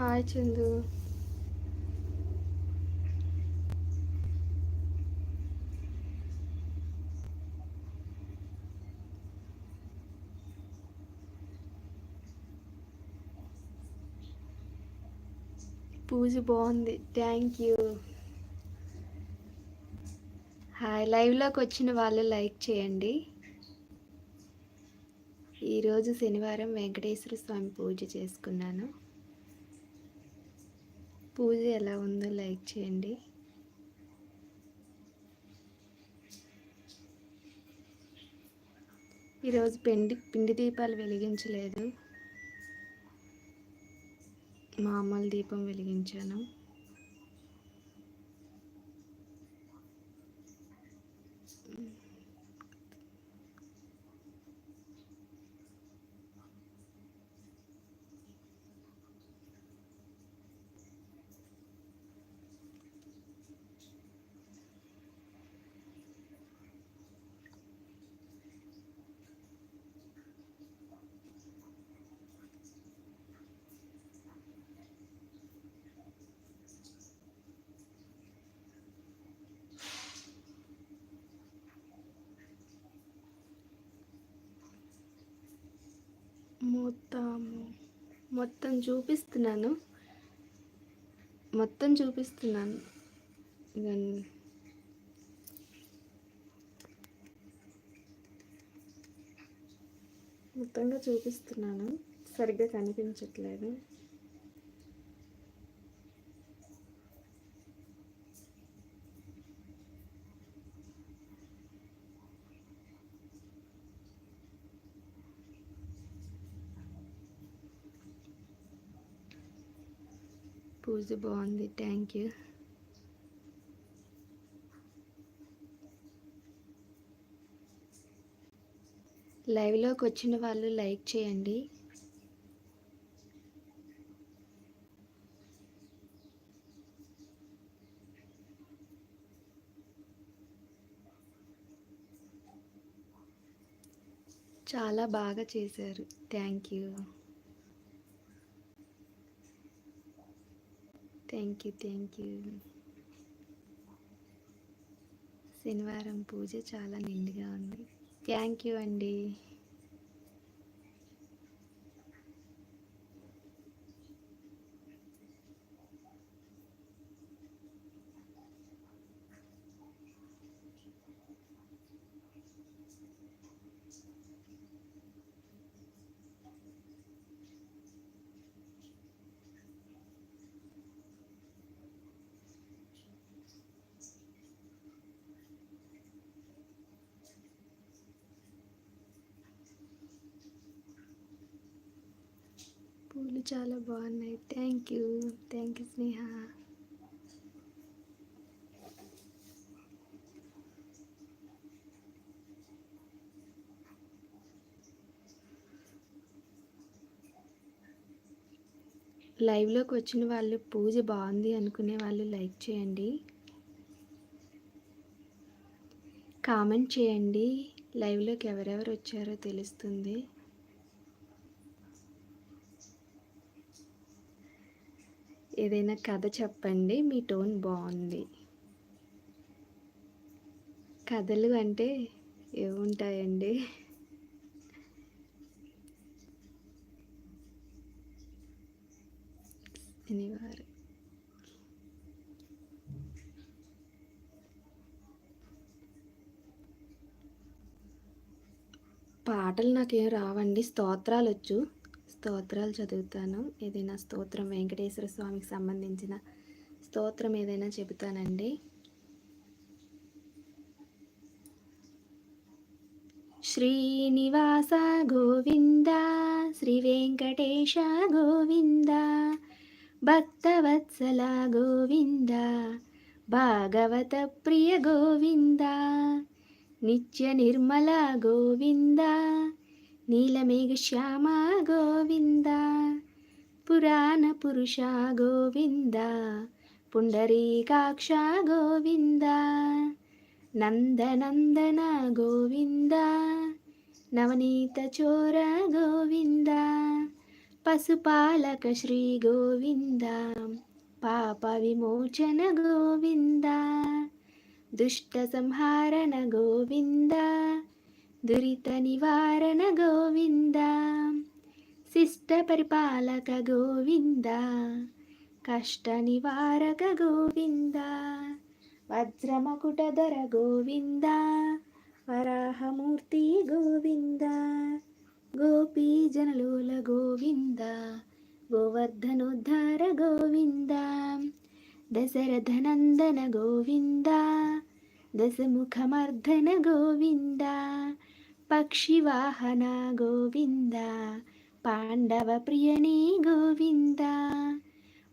Hi Chandu. పూజ బాగుంది. Thank you hi లైవ్లోకి వచ్చిన వాళ్ళు లైక్ చేయండి. ఈరోజు శనివారం వెంకటేశ్వర స్వామి పూజ చేసుకున్నాను. పూజ ఎలా ఉందో లైక్ చేయండి. ఈరోజు పిండి పిండి దీపాలు వెలిగించలేదు. మామూలు దీపం వెలిగించాను. మొత్తం మొత్తం చూపిస్తున్నాను. మొత్తం చూపిస్తున్నాను. ఇదండి మొత్తంగా చూపిస్తున్నాను. సరిగ్గా కనిపించట్లేదు. పూజ బాగుంది. Thank you. లైవ్లోకి వచ్చిన వాళ్ళు లైక్ చేయండి. చాలా బాగా చేశారు. Thank you. Thank you thank you శనివారం పూజ చాలా నిండుగా ఉంది. థ్యాంక్ యూ అండి. చాలా బాగున్నాయి. Thank you thank you Sneha. లైవ్లోకి వచ్చిన వాళ్ళు పూజ బాగుంది అనుకునే వాళ్ళు లైక్ చేయండి. కామెంట్ చేయండి. లైవ్లోకి ఎవరెవరు వచ్చారో తెలుస్తుంది. ఏదైనా కథ చెప్పండి మీ టోన్ బాగుంది. కథలు అంటే ఏముంటాయండి? శనివారం పాటలు నాకేం రావండి స్తోత్రాలు వచ్చు స్తోత్రాలు చదువుతాను. ఏదైనా స్తోత్రం వెంకటేశ్వర స్వామికి సంబంధించిన స్తోత్రం ఏదైనా చెబుతానండి. శ్రీనివాస గోవింద శ్రీ వెంకటేశ గోవింద భక్తవత్సల గోవింద భాగవత ప్రియ గోవింద నిత్య నిర్మల గోవింద నీలమేఘ శ్యామ గోవింద పురాణ పురుష గోవింద పుండరీకాక్ష గోవింద నందనందన గోవింద నవనీత చోర గోవింద పశుపాలక శ్రీ గోవింద పాప విమోచన గోవింద దుష్ట సంహారణ గోవింద దురిత నివారణ గోవింద శిష్ట పరిపాలక గోవింద కష్ట నివారక గోవింద వజ్రమకుటధర గోవింద వరాహమూర్తి గోవింద గోపీ జనలోల గోవింద గోవర్ధనోద్ధార గోవింద దశరథనందన గోవింద దశముఖమర్ధన గోవింద పక్షివాహన గోవింద? పాండవ ప్రియనే గోవింద?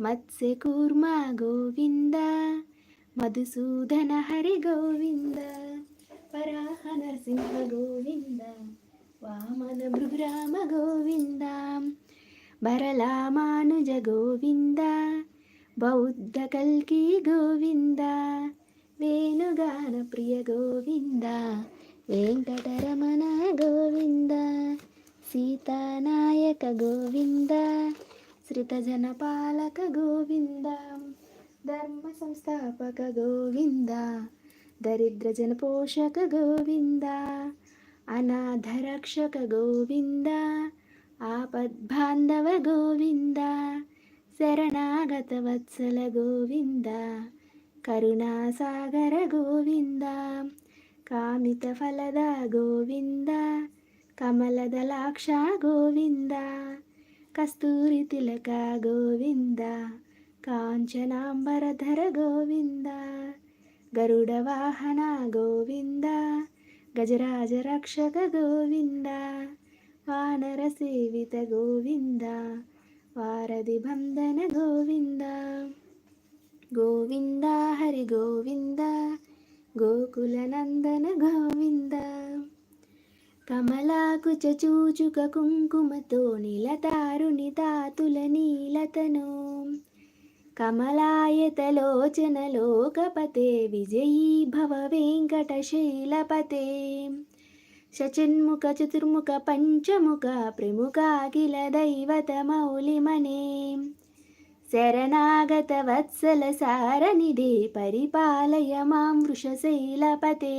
మత్స్యకూర్మ గోవింద? మధుసూదన హరి గోవింద? వరాహ నరసింహ గోవింద? వామన భృగురామ గోవింద? బరలామానుజ గోవింద? బౌద్ధ కల్కి గోవింద? వేణుగాన ప్రియ గోవింద? వెంకటరమణ గోవింద సీతానాయక గోవింద శ్రితజనపాలక గోవింద ధర్మ సంస్థాపక గోవింద దరిద్రజన పోషక గోవింద అనాథరక్షక గోవింద ఆపద్బాంధవ గోవింద శరణాగత వత్సల గోవింద కరుణాసాగర గోవింద. కామిత ఫలద గోవింద కమలదలాక్ష గోవింద కస్తూరి తిలక గోవింద కాంచనాంబరధర గోవింద గరుడ వాహన గోవింద గజరాజ రక్షక గోవింద వానర సేవిత గోవింద వారధి బంధన గోవింద. గోవింద హరి గోవింద గోకుల నందన గోవింద. కమలాకుచ చూచుక కుంకుమతో నిలతారుని తాతుల నీలతను. కమలాయతలోచన లోకపతే విజయీ భవ వెంకటశైలపతే శచన్ముఖ చతుర్ముఖ పంచముఖ ప్రముఖాఖిల దైవత మౌలిమనే. శరణాగత వత్సల సారనిదే పరిపాలయ మాం వృషశైలపతే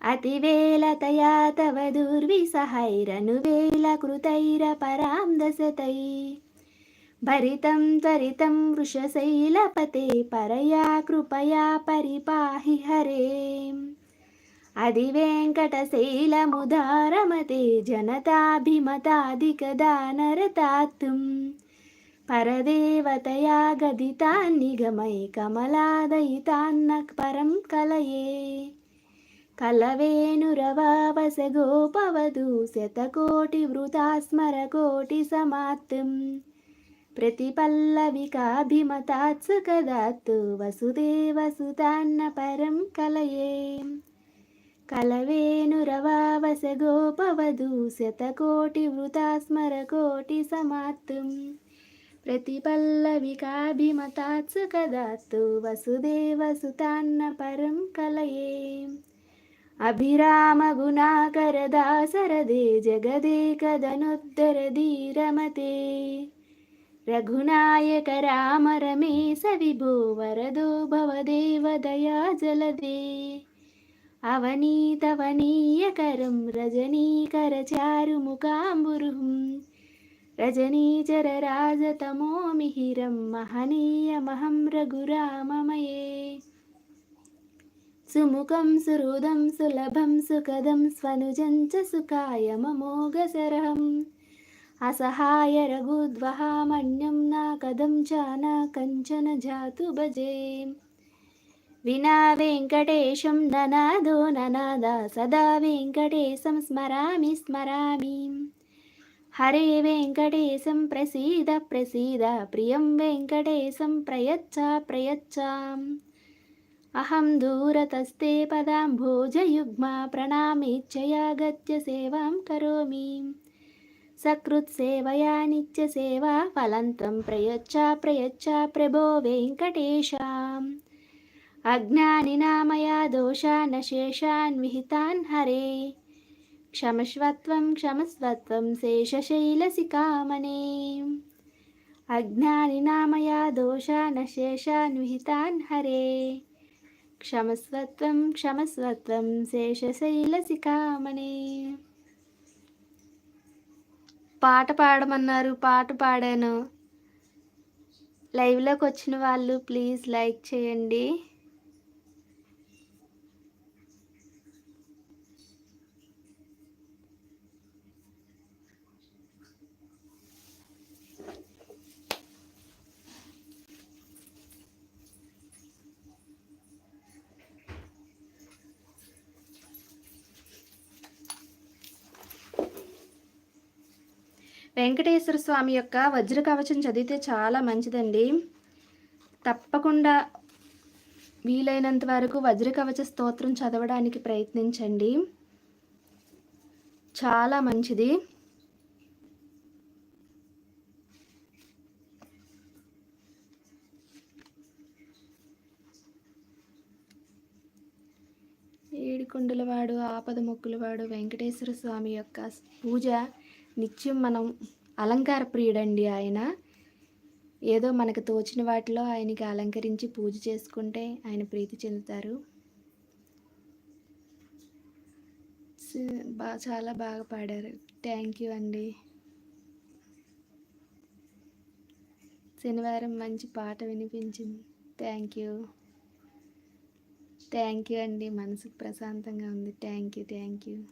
అతివేలతయా తవ దుర్విసహైరనువేల కృతైర పరాం దశతై భరితం త్వరితం వృషశైలపతే పరయా కృపయా పరిపాహి హరే అదివేంకటశైలముదారమతే జనతాభిమతాధికదానరతాత్తుం పరదేవతయా గదితాన్నిగమై కమలాదయితాన్న పరం కలయే కలవేణురవావస గోపవధూ శతకోటి వృతాస్మర కోటి సమాత్తం प्रतिपल्लविकाभिमतात्सु कदात्तु वसुदेवसुतान्न परं कलये कलवेणुरवावस गोपवधू शतकोटिवृतास्मरकोटिसमात्तुं प्रतिपल्लविकाभिमतात्सु कदात्तु वसुदेवसुतान्न परं कलये अभिरामगुणाकरदासरदे जगदेकदनुद्धरधीरमते रघुनायक राम रमेश विभो वरदो भवदेव दया जलदे अवनीतवनीयकरं रजनीकरचारुमुकाम्बुरुहं రజనీచరరాజతమో మిహిరం మహనీయమహం రఘురామమయే. సుముఖం సుహృదం సులభం సుఖదం స్వనుజం చ సుఖాయ మమోఘసరహం. అసహాయ రఘుద్వహామన్యం నా కదం చాన కంచన జాతు భజే. వినా వెంకటేశం ననాదో ననాద సదా వెంకటేశం స్మరామి స్మరామి. హరే వెంకటేశం ప్రసీద ప్రసీద ప్రియం వెంకటేశం ప్రయచ్చ ప్రయచ్చాం. అహం దూరతస్తే పదాం పదాంభోజయుగ్మ ప్రణామేచ్ఛయాగత్య సేవాం కరోమి. సకృత్సేవయా నిత్యసేవా ఫలంతం ప్రయచ్చ ప్రయచ్చ ప్రభో వెంకటేశాం. అజ్ఞానినామయా దోషాన్ శేషాన్ విహితాన్ హరే. క్షమస్వత్వం క్షమస్వత్వం శేషశైలసికామనే అజ్ఞానినామయా దోషాన శేషాన్విహితాన్ హరే. క్షమస్వత్వం క్షమస్వత్వం శేషశైలసికామనే పాట పాడమన్నారు పాట పాడాను. లైవ్లోకి వచ్చిన వాళ్ళు ప్లీజ్ లైక్ చేయండి. వెంకటేశ్వర స్వామి యొక్క వజ్ర కవచం చదివితే చాలా మంచిదండి. తప్పకుండా వీలైనంత వరకు వజ్ర కవచ స్తోత్రం చదవడానికి ప్రయత్నించండి. చాలా మంచిది. ఏడికొండలవాడు ఆపద మొక్కులవాడు వెంకటేశ్వర స్వామి యొక్క పూజ నిత్యం మనం అలంకార ప్రియుడండి ఆయన. ఏదో మనకు తోచిన వాటిలో ఆయనకి అలంకరించి పూజ చేసుకుంటే ఆయన ప్రీతి చెందుతారు. బా చాలా బాగా పాడారు. థ్యాంక్ యూ అండి. శనివారం మంచి పాట వినిపించింది. Thank you. థ్యాంక్ యూ అండి. మనసుకు ప్రశాంతంగా ఉంది. Thank you thank you.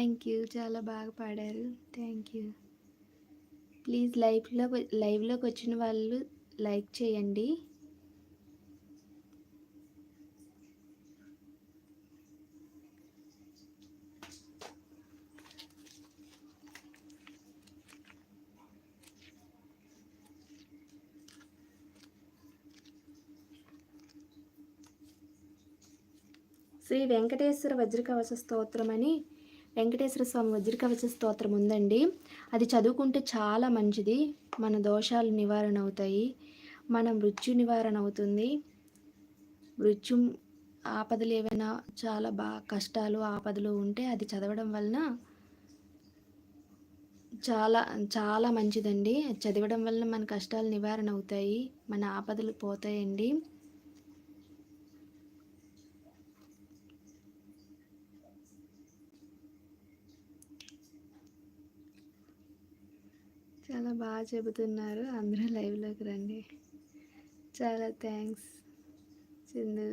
Thank you. చాలా బాగా పాడారు. Thank you. ప్లీజ్ లైఫ్లో లైవ్లోకి వచ్చిన వాళ్ళు లైక్ చేయండి. శ్రీ వెంకటేశ్వర వజ్రకవచ స్తోత్రం అని వెంకటేశ్వర స్వామి వజ్రకవచ స్తోత్రం ఉందండి. అది చదువుకుంటే చాలా మంచిది. మన దోషాలు నివారణ అవుతాయి. మన మృత్యు నివారణ అవుతుంది. మృత్యు ఆపదలు ఏవైనా చాలా బాగా కష్టాలు ఆపదలు ఉంటే అది చదవడం వలన చాలా చాలా మంచిదండి. చదవడం వలన మన కష్టాలు నివారణ అవుతాయి. మన ఆపదలు పోతాయండి. చాలా బాగా చెబుతున్నారు. అందరూ లైవ్లోకి రండి. చాలా thanks. Sindhu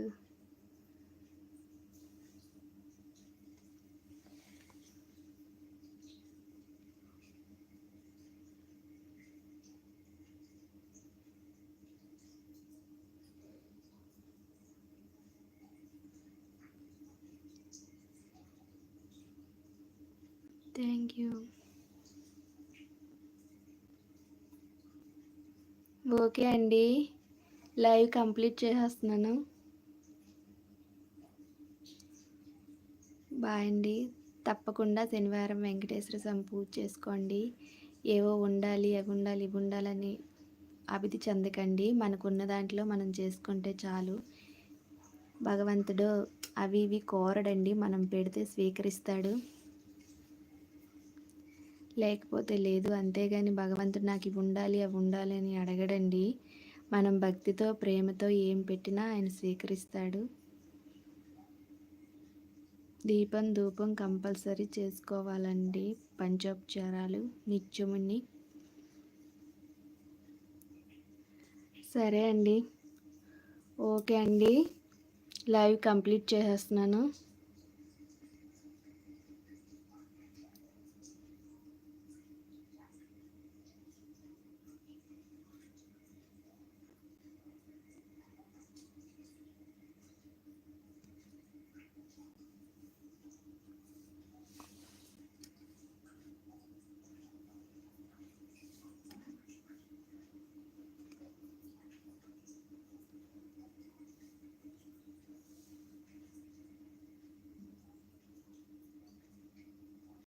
thank you okay అండి. లైవ్ కంప్లీట్ చేసేస్తున్నాను. బాయ్ అండి. తప్పకుండా శనివారం వెంకటేశ్వర స్వామి పూజ చేసుకోండి. ఏవో ఉండాలి అవి ఉండాలి ఇవి ఉండాలని అభిధి చెందకండి. మనకున్న దాంట్లో మనం చేసుకుంటే చాలు. భగవంతుడు అవి ఇవి కోరడండి. మనం పెడితే స్వీకరిస్తాడు. లేకపోతే లేదు. అంతేగాని భగవంతుడు నాకు ఇవి ఉండాలి అవి ఉండాలి అని అడగడండి. మనం భక్తితో ప్రేమతో ఏం పెట్టినా ఆయన స్వీకరిస్తాడు. దీపం ధూపం కంపల్సరీ చేసుకోవాలండి. పంచోపచారాలు నిత్యముని. సరే అండి. ఓకే అండి. లైవ్ కంప్లీట్ చేసేస్తున్నాను.